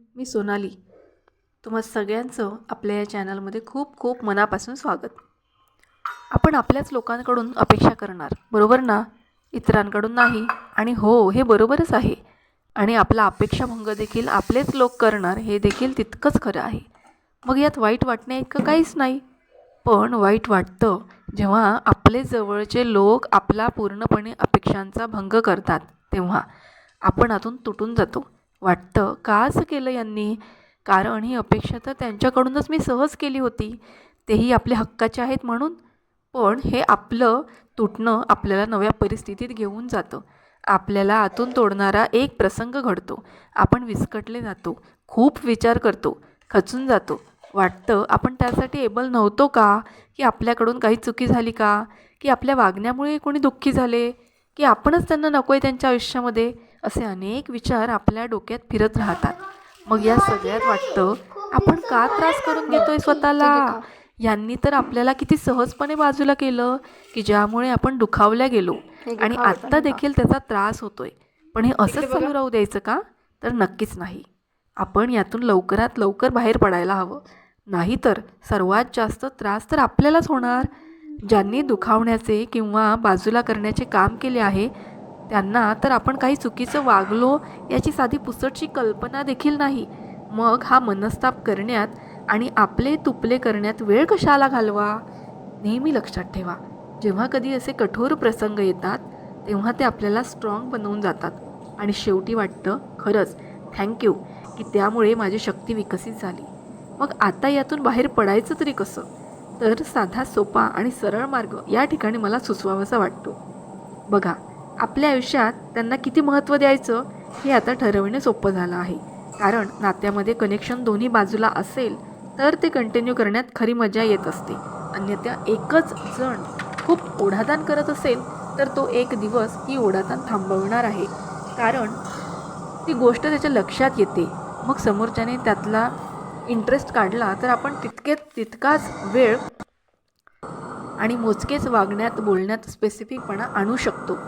मी सोनाली. तुम्हा सगळ्यांचं आपल्या या चॅनलमध्ये खूप खूप मनापासून स्वागत. आपण आपल्याच लोकांकडून अपेक्षा करणार बरोबर ना? इतरांकडून नाही. आणि हो हे बरोबरच आहे. आणि आपला अपेक्षाभंग देखील आपलेच लोक करणार हे देखील तितकंच खरं आहे. मग यात वाईट वाटण्या इतकं काहीच नाही. पण वाईट वाटतं जेव्हा आपले जवळचे लोक आपला पूर्णपणे अपेक्षांचा भंग करतात तेव्हा आपण आतून तुटून जातो. वाटतं? का असं केलं यांनी? कारण ही अपेक्षा तर त्यांच्याकडूनच मी सहज केली होती. तेही आपल्या हक्काचे आहेत म्हणून. पण हे आपलं तुटणं आपल्याला नव्या परिस्थितीत घेऊन जातं. आपल्याला आतून तोडणारा एक प्रसंग घडतो. आपण विस्कटले जातो. खूप विचार करतो. खचून जातो. वाटतं आपण त्यासाठी एबल नव्हतो का? की आपल्याकडून काही चुकी झाली का? की आपल्या वागण्यामुळे कोणी दुःखी झाले? की आपणच त्यांना नको आहे त्यांच्या आयुष्यामध्ये? असे अनेक विचार आपल्या डोक्यात फिरत राहतात. मग या सगळ्यात वाटतं आपण का त्रास करून घेतोय स्वतःला? यांनी तर आपल्याला किती सहजपणे बाजूला केलं की ज्यामुळे आपण दुखावल्या गेलो. आणि आत्ता देखील त्याचा त्रास होतोय. पण हे असंच चालू राहू द्यायचं का? तर नक्कीच नाही. आपण यातून लवकरात लवकर बाहेर पडायला हवं. नाहीतर सर्वात जास्त त्रास तर आपल्यालाच होणार. ज्यांनी दुखावण्याचे किंवा बाजूला करण्याचे काम केले आहे त्यांना तर आपण काही चुकीचं वागलो याची साधी पुसटची कल्पना देखील नाही. मग हा मनस्ताप करण्यात आणि आपले तुपले करण्यात वेळ कशाला घालवा? नेहमी लक्षात ठेवा जेव्हा कधी असे कठोर प्रसंग येतात तेव्हा ते आपल्याला स्ट्रॉंग बनवून जातात. आणि शेवटी वाटतं खरंच थँक्यू की त्यामुळे माझी शक्ती विकसित झाली. मग आता यातून बाहेर पडायचं तरी कसं? तर साधा सोपा आणि सरळ मार्ग या ठिकाणी मला सुचवावासा वाटतो. बघा आपल्या आयुष्यात त्यांना किती महत्त्व द्यायचं हे आता ठरवणे सोपं झालं आहे. कारण नात्यामध्ये कनेक्शन दोन्ही बाजूला असेल तर ते कंटिन्यू करण्यात खरी मजा येत असते. अन्यथा एकच जण खूप ओढाताण करत असेल तर तो एक दिवस ही ओढाताण थांबवणार आहे. कारण ती गोष्ट त्याच्या लक्षात येते. मग समोरच्याने त्यातला इंटरेस्ट काढला तर आपण तितके तितकाच वेळ आणि मोजकेच वागण्यात बोलण्यात स्पेसिफिकपणा आणू शकतो.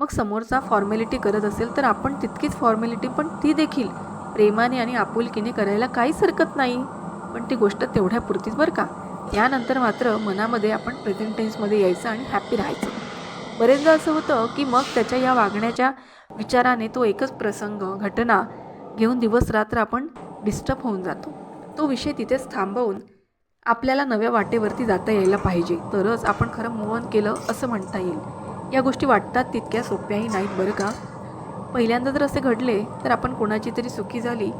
मग समोरचा फॉर्मॅलिटी करत असेल तर आपण तितकीच फॉर्मॅलिटी पण ती देखील प्रेमाने आणि आपुलकीने करायला काहीच हरकत नाही. पण ती गोष्ट तेवढ्या पुरतीच बरं का? त्यानंतर मात्र मनामध्ये आपण प्रेझेंट टेन्समध्ये यायचं आणि हॅपी राहायचं. बरेचदा असं होतं की मग त्याच्या या वागण्याच्या विचाराने तो एकच प्रसंग घटना घेऊन दिवस रात्र आपण डिस्टर्ब होऊन जातो. तो विषय तिथेच थांबवून आपल्याला नव्या वाटेवरती जाता यायला पाहिजे. तरच आपण खरं मूव केलं असं म्हणता येईल. या गोष्टी वाटतात तितक्या सोप्याही नाहीत बरं का? पहिल्यांदा जर असे घडले तर आपण कोणाची तरी चुकी झाली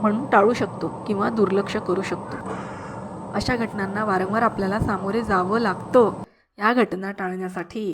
म्हणून टाळू शकतो किंवा दुर्लक्ष करू शकतो. अशा घटनांना वारंवार आपल्याला सामोरे जावं लागतं. या घटना टाळण्यासाठी